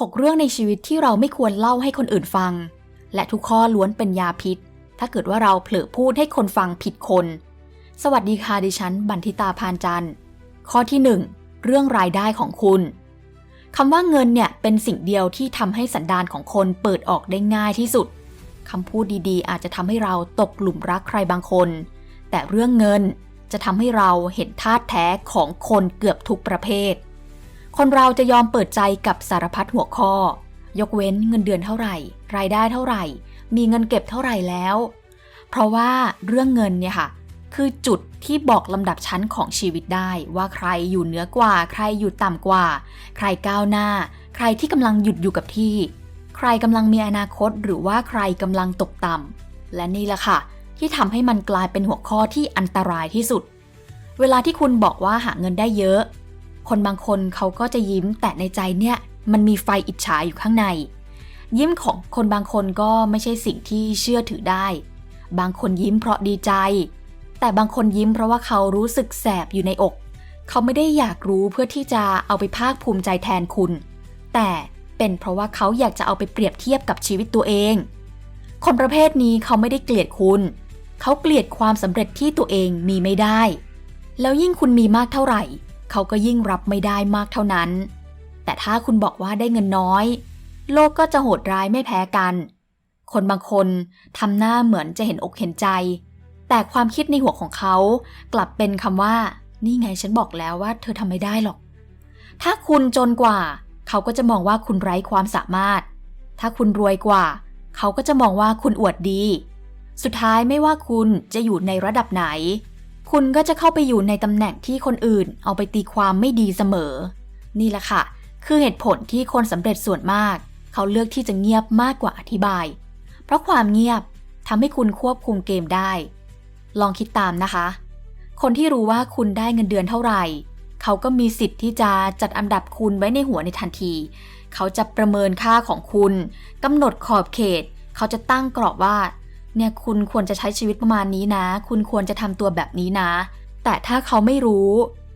6 เรื่องในชีวิตที่เราไม่ควรเล่าให้คนอื่นฟัง และทุกข้อล้วนเป็นยาพิษ ถ้าเกิดว่าเราเผลอพูดให้คนฟังผิดคน สวัสดีค่ะดิฉัน บันทิตาพานจันทร์ ข้อที่ 1 เรื่องรายได้ของคุณคำว่าเงินเนี่ยเป็นสิ่งเดียวที่ทำให้สันดานของคนเปิดออกได้ง่ายที่สุดคำพูดดีๆ อาจจะทำให้เราตกหลุมรักใครบางคน แต่เรื่องเงินจะทำให้เราเห็นท่าแท้ของคนเกือบทุกประเภท คนเราจะยอมเปิดใจกับสารพัดหัวข้อ ยกเว้นเงินเดือนเท่าไหร่ รายได้เท่าไหร่ มีเงินเก็บเท่าไหร่แล้ว เพราะว่าเรื่องเงินเนี่ยค่ะ คือจุดที่บอกลำดับชั้นของชีวิตได้ ว่าใครอยู่เหนือกว่า ใครอยู่ต่ำกว่า ใครก้าวหน้า ใครที่กำลังหยุดอยู่กับที่ ใครกำลังมีอนาคตหรือว่าใครกำลังตกต่ำและนี่แหละค่ะ ที่ทำให้มันกลายเป็นหัวข้อที่อันตรายที่สุด เวลาที่คุณบอกว่าหาเงินได้เยอะ คนบางคนเขาก็จะยิ้มแต่ในใจเนี่ยมันมีไฟอิจฉาอยู่ข้างใน ยิ้มของคนบางคนก็ไม่ใช่สิ่งที่เชื่อถือได้ บางคนยิ้มเพราะดีใจ แต่บางคนยิ้มเพราะว่าเขารู้สึกแสบอยู่ในอก เขาไม่ได้อยากรู้เพื่อที่จะเอาไปภาคภูมิใจแทนคุณ แต่เป็นเพราะว่าเขาอยากจะเอาไปเปรียบเทียบกับชีวิตตัวเอง คนประเภทนี้เขาไม่ได้เกลียดคุณ เขาเกลียดความสำเร็จที่ตัวเองมีไม่ได้ แล้วยิ่งคุณมีมากเท่าไหร่ เขาก็ยิ่งรับไม่ได้มากเท่านั้น แต่ถ้าคุณบอกว่าได้เงินน้อย โลกก็จะโหดร้ายไม่แพ้กัน คนบางคนทำหน้าเหมือนจะเห็นอกเห็นใจ แต่ความคิดในหัวของเขากลับเป็นคำว่า นี่ไงฉันบอกแล้วว่า เธอทำไม่ได้หรอก ถ้าคุณจนกว่า เขาก็จะมองว่าคุณไร้ความสามารถ ถ้าคุณรวยกว่า เขาก็จะมองว่าคุณอวดดี สุดท้ายไม่ว่าคุณจะอยู่ในระดับไหน คุณก็จะเข้าไปอยู่ในตำแหน่งที่คนอื่นเอาไปตีความไม่ดีเสมอ นี่แหละค่ะ คือเหตุผลที่คนสำเร็จส่วนมาก เขาเลือกที่จะเงียบมากกว่าอธิบาย เพราะความเงียบทำให้คุณควบคุมเกมได้ ลองคิดตามนะคะ คนที่รู้ว่าคุณได้เงินเดือนเท่าไหร่ เขาก็มีสิทธิ์ที่จะจัดอันดับคุณไว้ในหัวในทันที เขาจะประเมินค่าของคุณกำหนดขอบเขต เขาจะตั้งกรอบว่า เนี่ยคุณควรจะใช้ชีวิตประมาณนี้นะ คุณควรจะทำตัวแบบนี้นะ แต่ถ้าเขาไม่รู้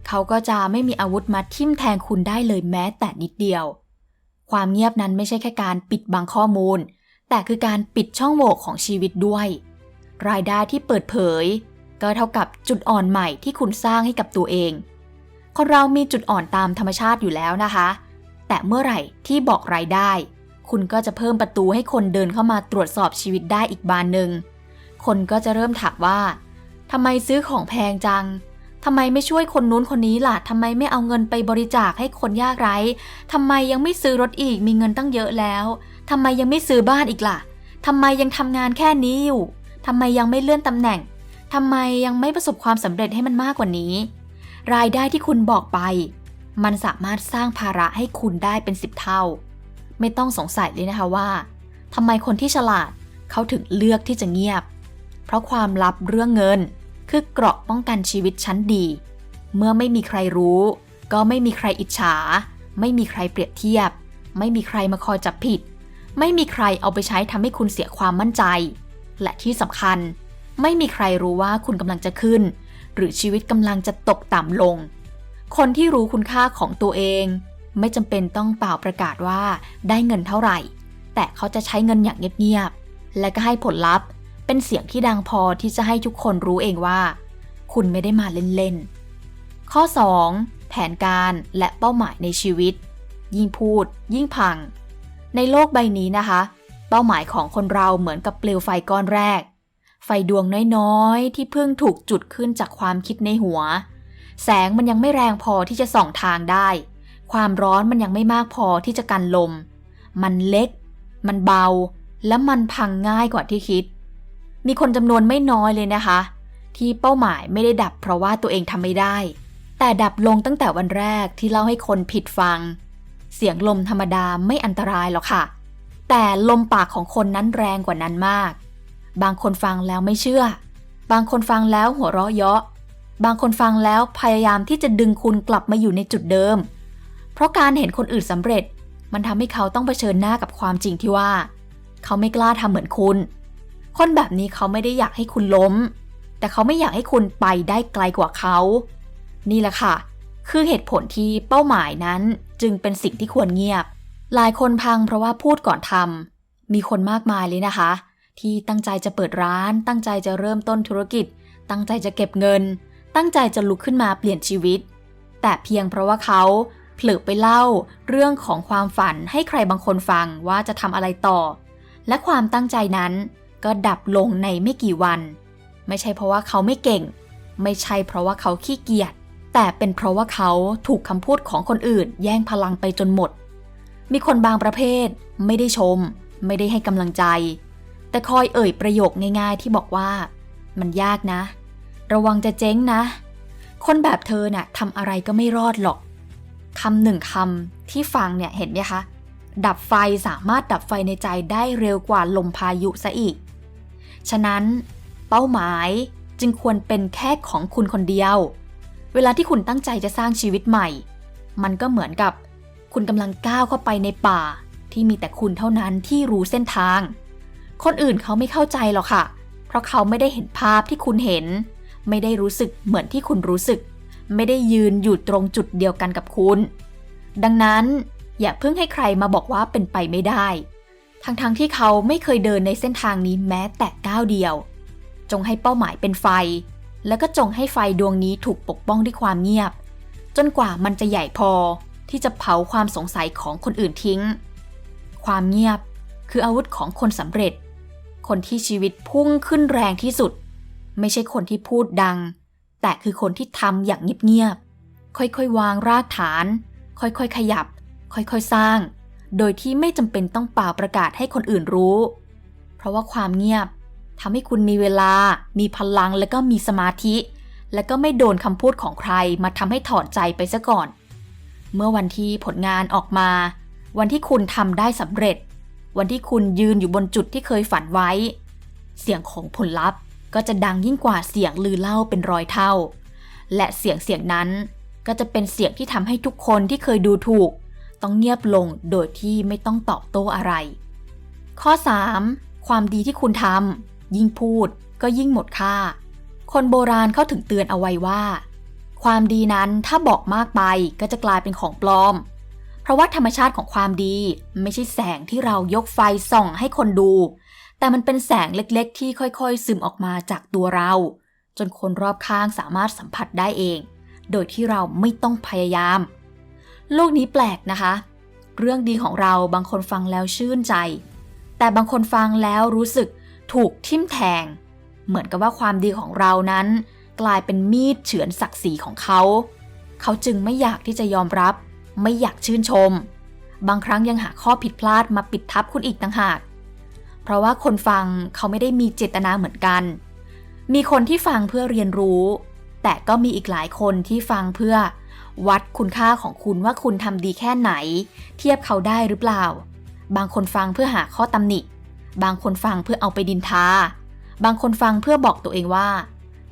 เขาก็จะไม่มีอาวุธมาทิ่มแทงคุณได้เลยแม้แต่นิดเดียว ความเงียบนั้นไม่ใช่แค่การปิดบังข้อมูล แต่คือการปิดช่องโหว่ของชีวิตด้วย รายได้ที่เปิดเผย ก็เท่ากับจุดอ่อนใหม่ที่คุณสร้างให้กับตัวเอง คนเรามีจุดอ่อนตามธรรมชาติอยู่แล้วนะคะ แต่เมื่อไหร่ที่บอกรายได้ คุณก็จะเพิ่มประตูให้คนเดินเข้ามาตรวจสอบชีวิตได้อีกบานหนึ่ง คนก็จะเริ่มถามว่าทำไมซื้อของแพงจังทำไมไม่ช่วยคนนู้นคนนี้ล่ะทำไมไม่เอาเงินไปบริจาคให้คนยากไร้ทำไมยังไม่ซื้อรถอีกมีเงินตั้งเยอะแล้วทำไมยังไม่ซื้อบ้านอีกล่ะทำไมยังทำงานแค่นี้อยู่ทำไมยังไม่เลื่อนตำแหน่งทำไมยังไม่ประสบความสำเร็จให้มันมากกว่านี้ รายได้ที่คุณบอกไป มันสามารถสร้างภาระให้คุณได้เป็นสิบเท่า ไม่ต้องสงสัยเลยนะคะว่าทำไมคนที่ฉลาดเขาถึงเลือกที่จะเงียบ เพราะความลับเรื่องเงิน คือเกราะป้องกันชีวิตชั้นดี เมื่อไม่มีใครรู้ ก็ไม่มีใครอิจฉา ไม่มีใครเปรียบเทียบ ไม่มีใครมาคอยจับผิด ไม่มีใครเอาไปใช้ทำให้คุณเสียความมั่นใจ และที่สำคัญ ไม่มีใครรู้ว่าคุณกำลังจะขึ้น หรือชีวิตกำลังจะตกต่ำลง คนที่รู้คุณค่าของตัวเอง ไม่จำเป็นต้องเป่าประกาศว่าได้เงินเท่าไหร่ แต่เขาจะใช้เงินอย่างเงียบๆ และก็ให้ผลลัพธ์ เป็นเสียงที่ดังพอที่จะให้ทุกคนรู้เองว่า คุณไม่ได้มาเล่นๆ ข้อ 2. แผนการและเป้าหมายในชีวิต ยิ่งพูด ยิ่งพัง ในโลกใบนี้นะคะ เป้าหมายของคนเราเหมือนกับเปลวไฟก้อนแรก ไฟดวงน้อยๆ ที่เพิ่งถูกจุดขึ้นจากความคิดในหัว แสงมันยังไม่แรงพอที่จะส่องทางได้ ความร้อนมันยังไม่มากพอที่จะกันลม มันเล็ก มันเบา และมันพังง่ายกว่าที่คิด มีคนจำนวนไม่น้อยเลยนะคะ ที่เป้าหมายไม่ได้ดับเพราะว่าตัวเองทำไม่ได้ แต่ดับลงตั้งแต่วันแรกที่เล่าให้คนผิดฟัง เสียงลมธรรมดาไม่อันตรายหรอกค่ะ แต่ลมปากของคนนั้นแรงกว่านั้นมาก บางคนฟังแล้วไม่เชื่อ บางคนฟังแล้วหัวเราะเยาะบางคนฟังแล้วพยายามที่จะดึงคุณกลับมาอยู่ในจุดเดิม ราะการเห็นคนอื่นสำเร็จ มันทำให้เขาต้องเผชิญหน้ากับความจริงที่ว่า เขาไม่กล้าทำเหมือนคุณ คนแบบนี้เขาไม่ได้อยากให้คุณล้ม แต่เขาไม่อยากให้คุณไปได้ไกลกว่าเขา นี่แหละค่ะ คือเหตุผลที่เป้าหมายนั้นจึงเป็นสิ่งที่ควรเงียบ หลายคนพังเพราะว่าพูดก่อนทำมีคนมากมายเลยนะคะ ที่ตั้งใจจะเปิดร้าน ตั้งใจจะเริ่มต้นธุรกิจ ตั้งใจจะเก็บเงิน ตั้งใจจะลุกขึ้นมาเปลี่ยนชีวิต แต่เพียงเพราะว่าเขา เผลอไปเล่าเรื่องของความฝันให้ใครบางคนฟังว่าจะทำอะไรต่อ และความตั้งใจนั้นก็ดับลงในไม่กี่วัน ไม่ใช่เพราะว่าเขาไม่เก่ง ไม่ใช่เพราะว่าเขาขี้เกียจแต่เป็นเพราะว่าเขาถูกคำพูดของคนอื่น แย่งพลังไปจนหมด มีคนบางประเภท ไม่ได้ชม ไม่ได้ให้กำลังใจ แต่คอยเอ่ยประโยคง่ายๆ ที่บอกว่า มันยากนะ ระวังจะเจ๊งนะ คนแบบเธอน่ะทำอะไรก็ไม่รอดหรอก คำหนึ่งคำที่ฟังเนี่ยเห็นไหมคะ ดับไฟสามารถดับไฟในใจได้เร็วกว่าลมพายุซะอีก ฉะนั้น เป้าหมายจึงควรเป็นแค่ของคุณคนเดียว เวลาที่คุณตั้งใจจะสร้างชีวิตใหม่ มันก็เหมือนกับ คุณกำลังก้าวเข้าไปในป่า ที่มีแต่คุณเท่านั้นที่รู้เส้นทาง คนอื่นเขาไม่เข้าใจหรอกค่ะ เพราะเขาไม่ได้เห็นภาพที่คุณเห็น ไม่ได้รู้สึกเหมือนที่คุณรู้สึก ไม่ได้ยืนอยู่ตรงจุดเดียวกันกับคุณ ดังนั้นอย่าเพิ่งให้ใครมาบอกว่าเป็นไปไม่ได้ ทั้งๆทที่เขาไม่เคยเดินในเส้นทางนี้แม้แต่ก้าวเดียว จงให้เป้าหมายเป็นไฟ แล้วก็จงให้ไฟดวงนี้ถูกปกป้องด้วยความเงียบ จนกว่ามันจะใหญ่พอที่จะเผาความสงสัยของคนอื่นทิ้ง ความเงียบคืออาวุธของคนสำเร็จ คนที่ชีวิตพุ่งขึ้นแรงที่สุด ไม่ใช่คนที่พูดดัง แต่คือคนที่ทำอย่างเงียบๆ ค่อยๆ วางรากฐาน ค่อยๆ ขยับ ค่อยๆ สร้าง โดยที่ไม่จำเป็นต้องเป่าประกาศให้คนอื่นรู้ เพราะว่าความเงียบทำให้คุณมีเวลา มีพลัง และก็มีสมาธิ และก็ไม่โดนคำพูดของใครมาทำให้ถอดใจไปซะก่อน เมื่อวันที่ผลงานออกมา วันที่คุณทำได้สำเร็จ วันที่คุณยืนอยู่บนจุดที่เคยฝันไว้ เสียงของผลลัพธ์ ก็จะดังยิ่งกว่าเสียงลือเล่าเป็นร้อยเท่า และเสียงเสียงนั้นก็จะเป็นเสียงที่ทำให้ทุกคนที่เคยดูถูก ต้องเงียบลงโดยที่ไม่ต้องตอบโต้อะไร ข้อ 3. ความดีที่คุณทำยิ่งพูดก็ยิ่งหมดค่า คนโบราณเขาถึงเตือนเอาไว้ว่า ความดีนั้นถ้าบอกมากไปก็จะกลายเป็นของปลอม เพราะว่าธรรมชาติของความดีไม่ใช่แสงที่เรายกไฟส่องให้คนดู แต่มันเป็นแสงเล็กๆ ที่ค่อยๆ ซึมออกมาจากตัวเรา จนคนรอบข้างสามารถสัมผัสได้เอง โดยที่เราไม่ต้องพยายาม โลกนี้แปลกนะคะ เรื่องดีของเราบางคนฟังแล้วชื่นใจ แต่บางคนฟังแล้วรู้สึกถูกทิ่มแทง เหมือนกับว่าความดีของเรานั้น กลายเป็นมีดเฉือนศักดิ์ศรีของเขา เขาจึงไม่อยากที่จะยอมรับ ไม่อยากชื่นชม บางครั้งยังหาข้อผิดพลาดมาปิดทับคุณอีกต่างหาก ราะว่าคนฟังเขาไม่ได้มีเจตนาเหมือนกัน มีคนที่ฟังเพื่อเรียนรู้ แต่ก็มีอีกหลายคนที่ฟังเพื่อ วัดคุณค่าของคุณว่าคุณทำดีแค่ไหน เทียบเขาได้หรือเปล่า บางคนฟังเพื่อหาข้อตำหนิ บางคนฟังเพื่อเอาไปดินทา บางคนฟังเพื่อบอกตัวเองว่า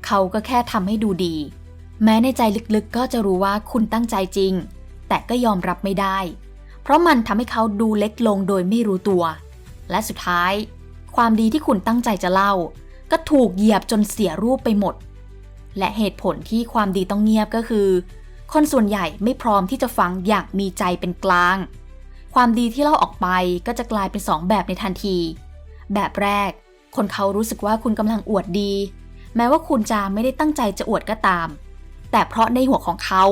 เขาก็แค่ทำให้ดูดี แม้ในใจลึกๆ ก็จะรู้ว่าคุณตั้งใจจริง แต่ก็ยอมรับไม่ได้ เพราะมันทำให้เขาดูเล็กลงโดยไม่รู้ตัว และสุดท้าย ความดีที่คุณตั้งใจจะเล่า ก็ถูกเหยียบจนเสียรูปไปหมด และเหตุผลที่ความดีต้องเงียบก็คือ คนส่วนใหญ่ไม่พร้อมที่จะฟังอย่างมีใจเป็นกลาง ความดีที่เล่าออกไปก็จะกลายเป็นสองแบบในทันที แบบแรก คนเขารู้สึกว่าคุณกำลังอวดดี แม้ว่าคุณจะไม่ได้ตั้งใจจะอวดก็ตาม แต่เพราะในหัวของเขา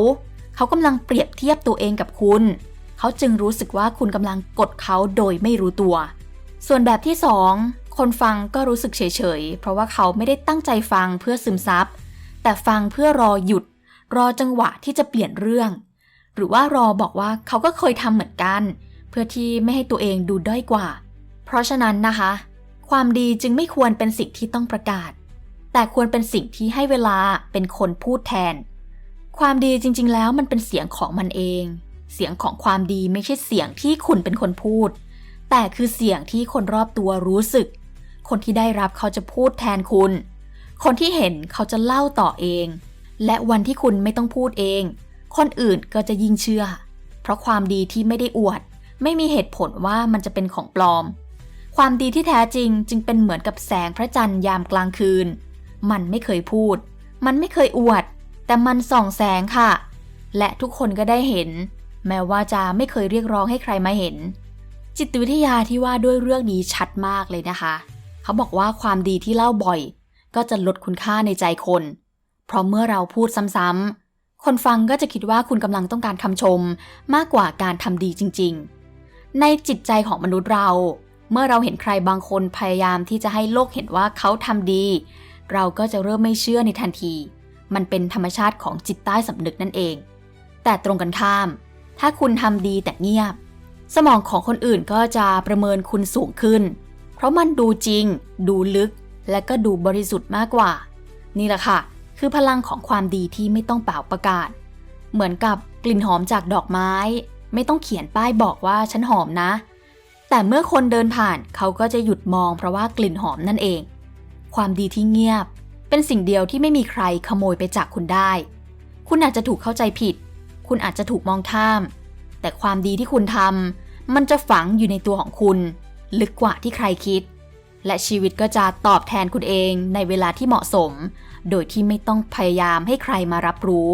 เขากำลังเปรียบเทียบตัวเองกับคุณเขาจึงรู้สึกว่าคุณกำลังกดเขาโดยไม่รู้ตัว ส่วนแบบที่สองคนฟังก็รู้สึกเฉยๆ เพราะว่าเขาไม่ได้ตั้งใจฟังเพื่อซึมซับ แต่ฟังเพื่อรอหยุด รอจังหวะที่จะเปลี่ยนเรื่อง หรือว่ารอบอกว่าเขาก็เคยทำเหมือนกัน เพื่อที่ไม่ให้ตัวเองดูด้อยกว่า เพราะฉะนั้นนะคะ ความดีจึงไม่ควรเป็นสิ่งที่ต้องประกาศ แต่ควรเป็นสิ่งที่ให้เวลาเป็นคนพูดแทน ความดีจริง ๆ แล้วมันเป็นเสียงของมันเอง เสียงของความดีไม่ใช่เสียงที่คุณเป็นคนพูด แต่คือเสียงที่คนรอบตัวรู้สึก คนที่ได้รับเขาจะพูดแทนคุณ คนที่เห็นเขาจะเล่าต่อเอง และวันที่คุณไม่ต้องพูดเอง คนอื่นก็จะยิ่งเชื่อ เพราะความดีที่ไม่ได้อวด ไม่มีเหตุผลว่ามันจะเป็นของปลอม ความดีที่แท้จริงจึงเป็นเหมือนกับแสงพระจันทร์ยามกลางคืน มันไม่เคยพูด มันไม่เคยอวด แต่มันส่องแสงค่ะ และทุกคนก็ได้เห็น แม้ว่าจะไม่เคยเรียกร้องให้ใครมาเห็น จิตวิทยาที่ว่าด้วยเรื่องนี้ชัดมากเลยนะคะ เขาบอกว่าความดีที่เล่าบ่อย ก็จะลดคุณค่าในใจคน เพราะเมื่อเราพูดซ้ำๆ คนฟังก็จะคิดว่าคุณกำลังต้องการคำชม มากกว่าการทำดีจริง ๆ ในจิตใจของมนุษย์เรา เมื่อเราเห็นใครบางคนพยายามที่จะให้โลกเห็นว่าเขาทำดี เราก็จะเริ่มไม่เชื่อในทันที มันเป็นธรรมชาติของจิตใต้สำนึกนั่นเอง แต่ตรงกันข้าม ถ้าคุณทำดีแต่เงียบ สมองของคนอื่นก็จะประเมินคุณสูงขึ้น เพราะมันดูจริง ดูลึก และก็ดูบริสุทธิ์มากกว่า นี่แหละค่ะ คือพลังของความดีที่ไม่ต้องเป่าประกาศ เหมือนกับกลิ่นหอมจากดอกไม้ ไม่ต้องเขียนป้ายบอกว่าฉันหอมนะ แต่เมื่อคนเดินผ่านเขาก็จะหยุดมองเพราะว่ากลิ่นหอมนั่นเอง ความดีที่เงียบ เป็นสิ่งเดียวที่ไม่มีใครขโมยไปจากคุณได้ คุณอาจจะถูกเข้าใจผิด คุณอาจจะถูกมองข้าม แต่ความดีที่คุณทำมันจะฝังอยู่ในตัวของคุณ ลึกกว่าที่ใครคิด และชีวิตก็จะตอบแทนคุณเองในเวลาที่เหมาะสม โดยที่ไม่ต้องพยายามให้ใครมารับรู้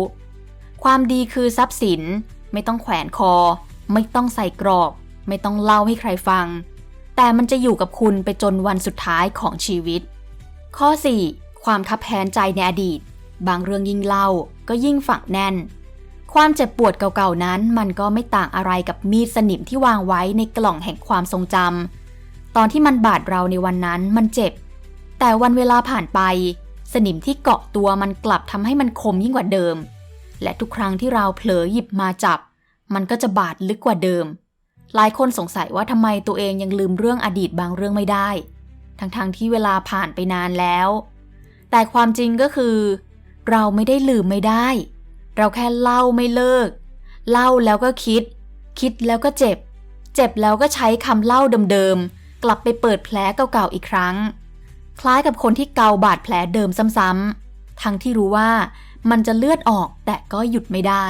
ความดีคือทรัพย์สิน ไม่ต้องแขวนคอ ไม่ต้องใส่กรอบ ไม่ต้องเล่าให้ใครฟัง แต่มันจะอยู่กับคุณไปจนวันสุดท้ายของชีวิต ข้อ 4. ความคับแค้นใจในอดีต บางเรื่องยิ่งเล่าก็ยิ่งฝังแน่น ความเจ็บปวดเก่าๆนั้น มันก็ไม่ต่างอะไรกับมีดสนิมที่วางไว้ในกล่องแห่งความทรงจำตอนที่มันบาดเราในวันนั้นมันเจ็บ แต่วันเวลาผ่านไป สนิมที่เกาะตัวมันกลับทำให้มันคมยิ่งกว่าเดิม และทุกครั้งที่เราเผลอหยิบมาจับ มันก็จะบาดลึกกว่าเดิม หลายคนสงสัยว่าทำไมตัวเองยังลืมเรื่องอดีตบางเรื่องไม่ได้ ทั้งๆทที่เวลาผ่านไปนานแล้ว แต่ความจริงก็คือ เราไม่ได้ลืมไม่ได้ เราแค่เล่าไม่เลิก เล่าแล้วก็คิด คิดแล้วก็เจ็บ เจ็บแล้วก็ใช้คำเล่าเดิมๆ กลับไปเปิดแผลเก่าๆอีกครั้ง คล้ายกับคนที่เกาบาดแผลเดิมซ้ำๆ ทั้งที่รู้ว่ามันจะเลือดออกแต่ก็หยุดไม่ได้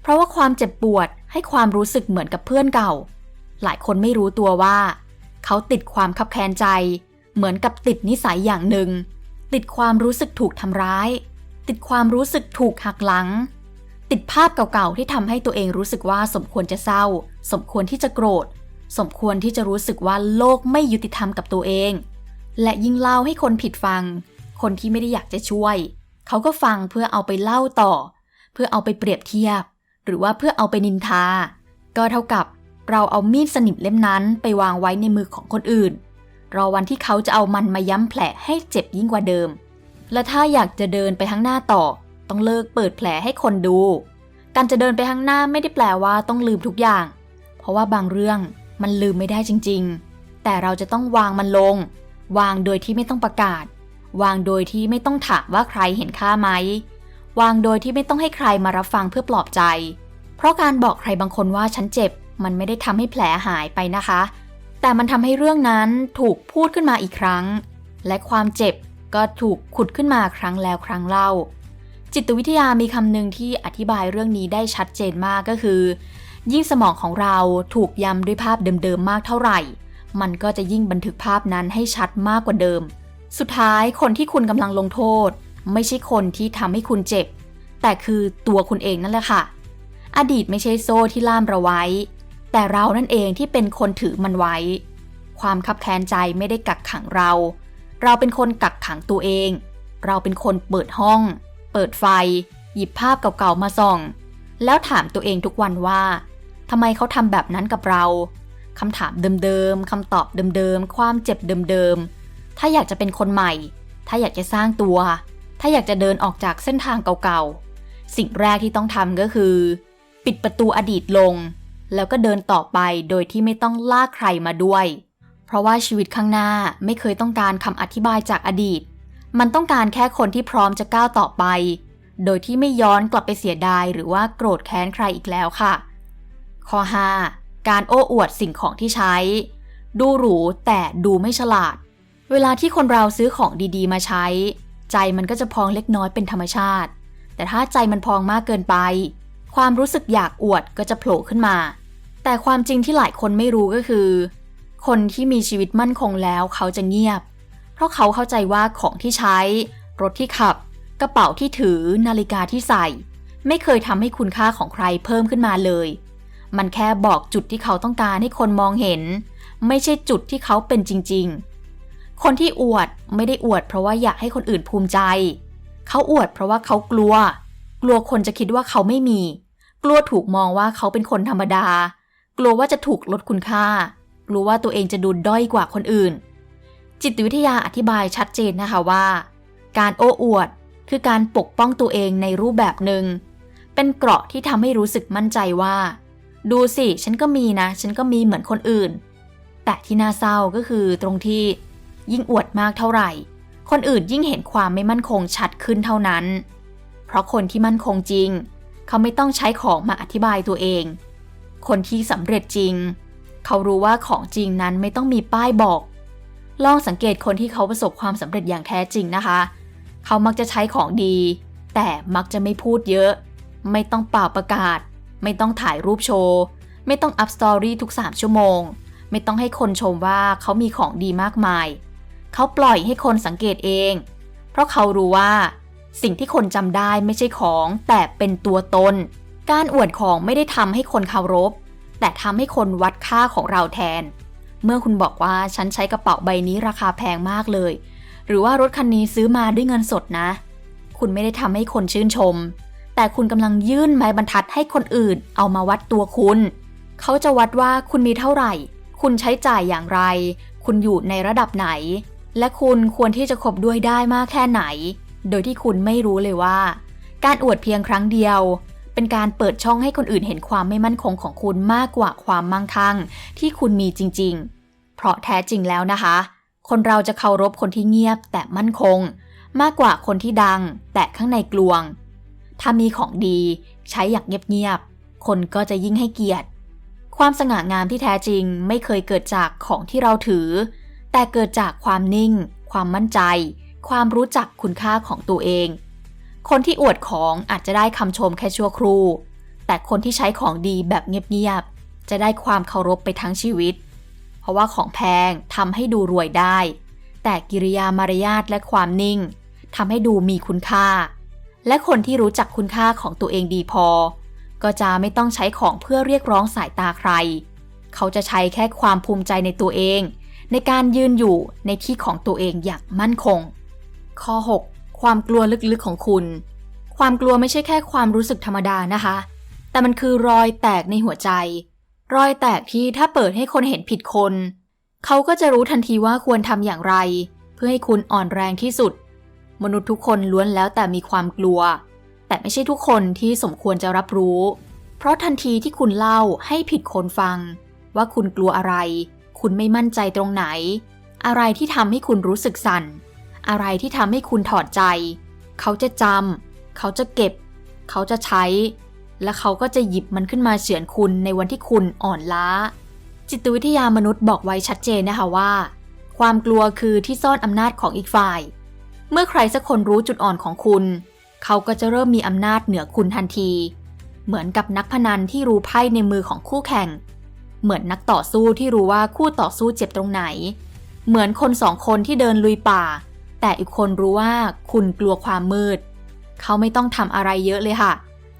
เพราะว่าความเจ็บปวดให้ความรู้สึกเหมือนกับเพื่อนเก่า หลายคนไม่รู้ตัวว่า เขาติดความคับแค้นใจ เหมือนกับติดนิสัยอย่างหนึ่ง ติดความรู้สึกถูกทำร้าย ติดความรู้สึกถูกหักหลัง ติดภาพเก่าๆที่ทำให้ตัวเองรู้สึกว่าสมควรจะเศร้า สมควรที่จะโกรธ สมควรที่จะรู้สึกว่าโลกไม่ยุติธรรมกับตัวเอง และยิ่งเล่าให้คนผิดฟัง คนที่ไม่ได้อยากจะช่วย เขาก็ฟังเพื่อเอาไปเล่าต่อ เพื่อเอาไปเปรียบเทียบ หรือว่าเพื่อเอาไปนินทา ก็เท่ากับเราเอามีดสนิมเล่มนั้นไปวางไว้ในมือของคนอื่น รอวันที่เขาจะเอามันมาย้ำแผลให้เจ็บยิ่งกว่าเดิม และถ้าอยากจะเดินไปข้างหน้าต่อ ต้องเลิกเปิดแผลให้คนดู การจะเดินไปข้างหน้าไม่ได้แปลว่าต้องลืมทุกอย่าง เพราะว่าบางเรื่องมันลืมไม่ได้จริง ๆ แต่เราจะต้องวางมันลง วางโดยที่ไม่ต้องประกาศ วางโดยที่ไม่ต้องถามว่าใครเห็นค่าไหม วางโดยที่ไม่ต้องให้ใครมารับฟังเพื่อปลอบใจ เพราะการบอกใครบางคนว่าฉันเจ็บ มันไม่ได้ทำให้แผลหายไปนะคะ แต่มันทำให้เรื่องนั้นถูกพูดขึ้นมาอีกครั้ง และความเจ็บ ก็ถูกขุดขึ้นมาครั้งแล้วครั้งเล่า จิตวิทยามีคำหนึ่งที่อธิบายเรื่องนี้ได้ชัดเจนมากก็คือ ยิ่งสมองของเราถูกย้ำด้วยภาพเดิมๆมากเท่าไหร่ มันก็จะยิ่งบันทึกภาพนั้นให้ชัดมากกว่าเดิม สุดท้ายคนที่คุณกำลังลงโทษ ไม่ใช่คนที่ทำให้คุณเจ็บ แต่คือตัวคุณเองนั่นแหละค่ะ อดีตไม่ใช่โซ่ที่ล่ามเราไว้ แต่เรานั่นเองที่เป็นคนถือมันไว้ ความคับแค้นใจไม่ได้กักขังเรา เราเป็นคนกักขังตัวเอง เราเป็นคนเปิดห้อง เปิดไฟ หยิบภาพเก่าๆมาส่อง แล้วถามตัวเองทุกวันว่าทำไมเขาทำแบบนั้นกับเราคำถามเดิมๆคำตอบเดิมๆ ความเจ็บเดิมๆ ถ้าอยากจะเป็นคนใหม่ ถ้าอยากจะสร้างตัว ถ้าอยากจะเดินออกจากเส้นทางเก่าๆ สิ่งแรกที่ต้องทำก็คือ ปิดประตูอดีตลง แล้วก็เดินต่อไปโดยที่ไม่ต้องลากใครมาด้วย เพราะว่าชีวิตข้างหน้าไม่เคยต้องการคำอธิบายจากอดีต มันต้องการแค่คนที่พร้อมจะก้าวต่อไป โดยที่ไม่ย้อนกลับไปเสียดายหรือว่าโกรธแค้นใครอีกแล้วค่ะ ข้อ 5. การโอ้อวดสิ่งของที่ใช้ ดูหรูแต่ดูไม่ฉลาด เวลาที่คนเราซื้อของดีๆ มาใช้ ใจมันก็จะพองเล็กน้อยเป็นธรรมชาติ แต่ถ้าใจมันพองมากเกินไป ความรู้สึกอยากอวดก็จะโผล่ขึ้นมา แต่ความจริงที่หลายคนไม่รู้ก็คือ คนที่มีชีวิตมั่นคงแล้วเขาจะเงียบ เพราะเขาเข้าใจว่าของที่ใช้ รถที่ขับ กระเป๋าที่ถือนาฬิกาที่ใส่ ไม่เคยทำให้คุณค่าของใครเพิ่มขึ้นมาเลย มันแค่บอกจุดที่เขาต้องการให้คนมองเห็น ไม่ใช่จุดที่เขาเป็นจริง ๆ คนที่อวดไม่ได้อวด เพราะว่าอยากให้คนอื่นภูมิใจ เขาอวดเพราะว่าเขากลัว กลัวคนจะคิดว่าเขาไม่มี กลัวถูกมองว่าเขาเป็นคนธรรมดา กลัวว่าจะถูกลดคุณค่า กลัวว่าตัวเองจะดูด้อยกว่าคนอื่น จิตวิทยาอธิบายชัดเจนนะคะว่า การโอ้อวดคือการปกป้องตัวเองในรูปแบบหนึ่ง เป็นเกราะที่ทำให้รู้สึกมั่นใจว่า ดูสิฉันก็มีนะ ฉันก็มีเหมือนคนอื่น แต่ที่น่าเศร้าก็คือตรงที่ยิ่งอวดมากเท่าไหร่ คนอื่นยิ่งเห็นความไม่มั่นคงชัดขึ้นเท่านั้น เพราะคนที่มั่นคงจริง เขาไม่ต้องใช้ของมาอธิบายตัวเอง คนที่สำเร็จจริง เขารู้ว่าของจริงนั้นไม่ต้องมีป้ายบอก ลองสังเกตคนที่เขาประสบความสำเร็จอย่างแท้จริงนะคะ เขามักจะใช้ของดี แต่มักจะไม่พูดเยอะ ไม่ต้องเป่าประกาศ ไม่ต้องถ่ายรูปโชว์ ไม่ต้องอัพสตอรี่ทุก 3 ชั่วโมง ไม่ต้องให้คนชมว่าเขามีของดีมากมาย เขาปล่อยให้คนสังเกตเอง เพราะเขารู้ว่า สิ่งที่คนจำได้ไม่ใช่ของ แต่เป็นตัวตน การอวดของไม่ได้ทำให้คนเคารพ แต่ทำให้คนวัดค่าของเราแทน เมื่อคุณบอกว่าฉันใช้กระเป๋าใบนี้ราคาแพงมากเลย หรือว่ารถคันนี้ซื้อมาด้วยเงินสดนะ คุณไม่ได้ทำให้คนชื่นชม แต่คุณกำลังยื่นไม้บรรทัดให้คนอื่น เอามาวัดตัวคุณ เขาจะวัดว่าคุณมีเท่าไหร่ คุณใช้จ่ายอย่างไร คุณอยู่ในระดับไหน และคุณควรที่จะคบด้วยได้มากแค่ไหน โดยที่คุณไม่รู้เลยว่า การอวดเพียงครั้งเดียว เป็นการเปิดช่องให้คนอื่นเห็นความไม่มั่นคงของคุณมากกว่าความมั่งคั่ง ที่คุณมีจริง ๆ เพราะแท้จริงแล้วนะคะ คนเราจะเคารพคนที่เงียบแต่มั่นคง มากกว่าคนที่ดัง แต่ข้างในกลวง ถ้ามีของดีใช้อย่างเงียบๆ คนก็จะยิ่งให้เกียรติ ความสง่างามที่แท้จริงไม่เคยเกิดจากของที่เราถือ แต่เกิดจากความนิ่ง ความมั่นใจ ความรู้จักคุณค่าของตัวเอง คนที่อวดของอาจจะได้คำชมแค่ชั่วครู่ แต่คนที่ใช้ของดีแบบเงียบๆ จะได้ความเคารพไปทั้งชีวิต เพราะว่าของแพงทำให้ดูรวยได้ แต่กิริยามารยาทและความนิ่งทำให้ดูมีคุณค่า และคนที่รู้จักคุณค่าของตัวเองดีพอ ก็จะไม่ต้องใช้ของเพื่อเรียกร้องสายตาใคร เขาจะใช้แค่ความภูมิใจในตัวเอง ในการยืนอยู่ในที่ของตัวเองอย่างมั่นคง ข้อ 6 ความกลัวลึกๆของคุณ ความกลัวไม่ใช่แค่ความรู้สึกธรรมดานะคะ แต่มันคือรอยแตกในหัวใจ รอยแตกที่ถ้าเปิดให้คนเห็นผิดคน เขาก็จะรู้ทันทีว่าควรทำอย่างไร เพื่อให้คุณอ่อนแรงที่สุด มนุษย์ทุกคนล้วนแล้วแต่มีความกลัว แต่ไม่ใช่ทุกคนที่สมควรจะรับรู้ เพราะทันทีที่คุณเล่าให้ผิดคนฟัง ว่าคุณกลัวอะไร คุณไม่มั่นใจตรงไหน อะไรที่ทำให้คุณรู้สึกสั่น อะไรที่ทำให้คุณถอดใจ เขาจะจำเขาจะเก็บ เขาจะใช้ และเขาก็จะหยิบมันขึ้นมาเฉือนคุณในวันที่คุณอ่อนล้า จิตวิทยามนุษย์บอกไว้ชัดเจนนะคะว่า ความกลัวคือที่ซ่อนอำนาจของอีกฝ่าย เมื่อใครสักคนรู้จุดอ่อนของคุณ เขาก็จะเริ่มมีอำนาจเหนือคุณทันที เหมือนกับนักพนันที่รู้ไพ่ในมือของคู่แข่ง เหมือนนักต่อสู้ที่รู้ว่าคู่ต่อสู้เจ็บตรงไหน เหมือนคนสองคนที่เดินลุยป่า แต่อีกคนรู้ว่าคุณกลัวความมืด เขาไม่ต้องทำอะไรเยอะเลยค่ะ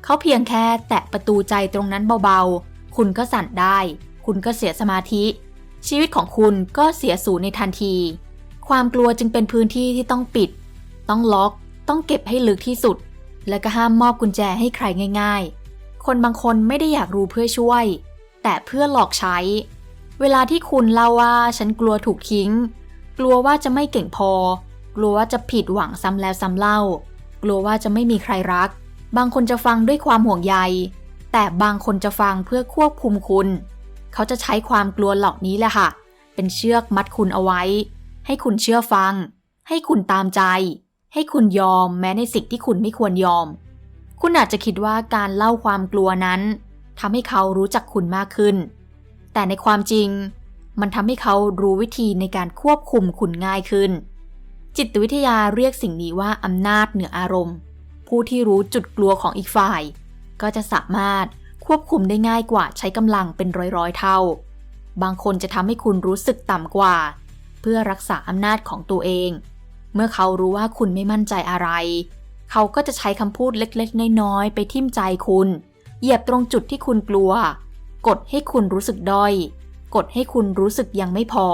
เขาเพียงแค่แตะประตูใจตรงนั้นเบาๆ คุณก็สั่นได้ คุณก็เสียสมาธิ ชีวิตของคุณก็เสียสูญในทันที ความกลัวจึงเป็นพื้นที่ที่ต้องปิด ต้องล็อก ต้องเก็บให้ลึกที่สุด และก็ห้ามมอบกุญแจให้ใครง่าย ๆ คนบางคนไม่ได้อยากรู้เพื่อช่วย แต่เพื่อหลอกใช้ เวลาที่คุณเล่าว่าฉันกลัวถูกทิ้ง กลัวว่าจะไม่เก่งพอ กลัวว่าจะผิดหวังซ้ำแล้วซ้ำเล่า กลัวว่าจะไม่มีใครรัก บางคนจะฟังด้วยความห่วงใย แต่บางคนจะฟังเพื่อควบคุมคุณ เขาจะใช้ความกลัวเหล่านี้แหละค่ะ เป็นเชือกมัดคุณเอาไว้ ให้คุณเชื่อฟัง ให้คุณตามใจ ให้คุณยอมแม้ในสิ่งที่คุณไม่ควรยอม คุณอาจจะคิดว่าการเล่าความกลัวนั้นทำให้เขารู้จักคุณมากขึ้น แต่ในความจริง มันทำให้เขารู้วิธีในการควบคุมคุณง่ายขึ้น จิตวิทยาเรียกสิ่งนี้ว่าอำนาจเหนืออารมณ์ ผู้ที่รู้จุดกลัวของอีกฝ่าย ก็จะสามารถควบคุมได้ง่ายกว่าใช้กำลังเป็นร้อยๆเท่า บางคนจะทำให้คุณรู้สึกต่ำกว่า เพื่อรักษาอำนาจของตัวเอง เมื่อเขารู้ว่าคุณไม่มั่นใจอะไร เขาก็จะใช้คำพูดเล็กๆ น้อยๆ ไปทิ่มใจคุณ เหยียบตรงจุดที่คุณกลัว กดให้คุณรู้สึกด้อย กดให้คุณรู้สึกยังไม่พอ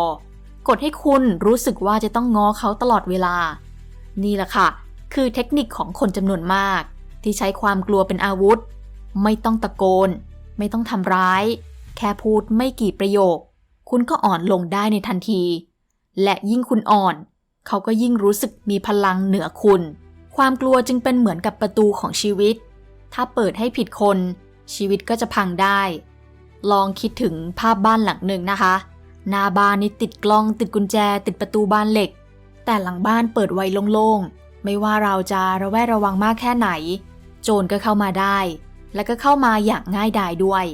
กดให้คุณรู้สึกว่าจะต้องง้อเขาตลอดเวลา นี่แหละค่ะ คือเทคนิคของคนจำนวนมาก ที่ใช้ความกลัวเป็นอาวุธ ไม่ต้องตะโกน ไม่ต้องทำร้าย แค่พูดไม่กี่ประโยค คุณก็อ่อนลงได้ในทันที และยิ่งคุณอ่อน เขาก็ยิ่งรู้สึกมีพลังเหนือคุณ ความกลัวจึงเป็นเหมือนกับประตูของชีวิต ถ้าเปิดให้ผิดคน ชีวิตก็จะพังได้ ลองคิดถึงภาพบ้านหลังหนึ่งนะคะ หน้าบ้านนี่ติดกล้องติดกุญแจ ติดประตูบานเหล็ก แต่หลังบ้านเปิดไว้โล่งๆ ไม่ว่าเราจะระแวดระวังมากแค่ไหน โจรก็เข้ามาได้ และก็เข้ามาอย่างง่ายดายด้วย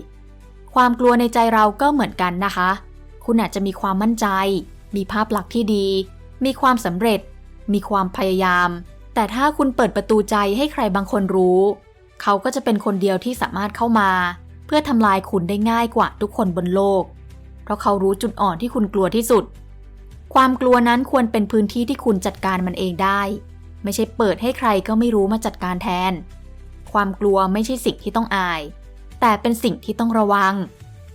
ความกลัวในใจเราก็เหมือนกันนะคะ คุณอาจจะมีความมั่นใจ มีภาพลักษณ์ที่ดี มีความสำเร็จ มีความพยายาม แต่ถ้าคุณเปิดประตูใจให้ใครบางคนรู้ เขาก็จะเป็นคนเดียวที่สามารถเข้ามา เพื่อทำลายคุณได้ง่ายกว่าทุกคนบนโลก เพราะเขารู้จุดอ่อนที่คุณกลัวที่สุด ความกลัวนั้นควรเป็นพื้นที่ที่คุณจัดการมันเองได้ ไม่ใช่เปิดให้ใครก็ไม่รู้มาจัดการแทน ความกลัวไม่ใช่สิ่งที่ต้องอาย แต่เป็นสิ่งที่ต้องระวัง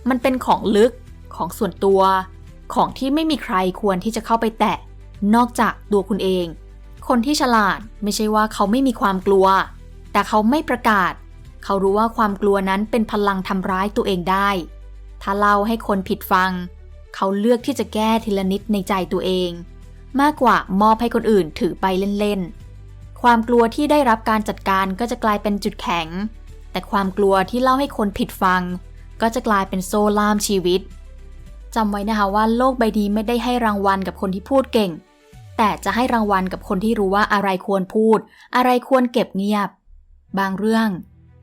มันเป็นของลึก ของส่วนตัว ของที่ไม่มีใครควรที่จะเข้าไปแตะ นอกจากตัวคุณเอง คนที่ฉลาดไม่ใช่ว่าเขาไม่มีความกลัว แต่เขาไม่ประกาศ เขารู้ว่าความกลัวนั้นเป็นพลังทำร้ายตัวเองได้ ถ้าเล่าให้คนผิดฟัง เขาเลือกที่จะแก้ทีละนิดในใจตัวเอง มากกว่ามอบให้คนอื่นถือไปเล่นๆ ความกลัวที่ได้รับการจัดการก็จะกลายเป็นจุดแข็ง แต่ความกลัวที่เล่าให้คนผิดฟัง ก็จะกลายเป็นโซ่ล่ามชีวิตจำไว้นะคะว่าโลกใบนี้ไม่ได้ให้รางวัลกับคนที่พูดเก่ง แต่จะให้รางวัลกับคนที่รู้ว่าอะไรควรพูด อะไรควรเก็บเงียบ บางเรื่อง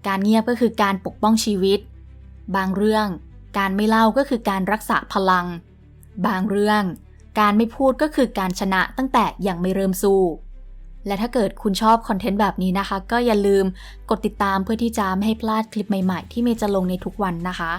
การเงียบก็คือการปกป้องชีวิต บางเรื่อง การไม่เล่าก็คือการรักษาพลัง บางเรื่อง การไม่พูดก็คือการชนะตั้งแต่ยังไม่เริ่มสู้ และถ้าเกิดคุณชอบคอนเทนต์แบบนี้นะคะ ก็อย่าลืมกดติดตามเพื่อที่จะไม่ให้พลาดคลิปใหม่ๆ ที่เมย์จะลงในทุกวันนะคะ